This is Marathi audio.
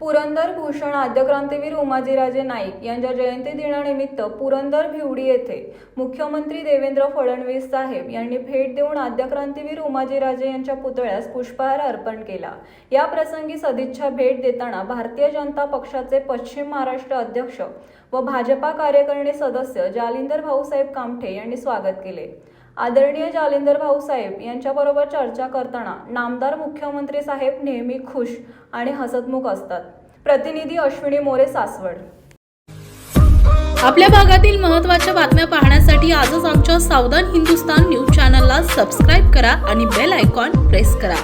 पुरंदर भूषण आद्यक्रांतीवीर उमाजीराजे नाईक यांच्या जयंती दिनानिमित्त पुरंदर भिवडी येथे मुख्यमंत्री देवेंद्र फडणवीस साहेब यांनी भेट देऊन आद्यक्रांतीवीर उमाजीराजे यांच्या पुतळ्यास पुष्पहार अर्पण केला. या प्रसंगी सदिच्छा भेट देताना भारतीय जनता पक्षाचे पश्चिम महाराष्ट्र अध्यक्ष व भाजपा कार्यकारिणी सदस्य जालिंदर भाऊसाहेब कामठे यांनी स्वागत केले. आदरणीय जालिंदर भाऊसाहेब यांच्याबरोबर चर्चा करताना नामदार मुख्यमंत्री साहेब नेहमी खुश आणि हसतमुख असतात. प्रतिनिधी अश्विनी मोरे सासवड. आपल्या भागातील महत्त्वाच्या बातम्या पाहण्यासाठी आजच आमच्या सावधान हिंदुस्तान न्यूज चॅनलला सबस्क्राईब करा आणि बेल आयकॉन प्रेस करा.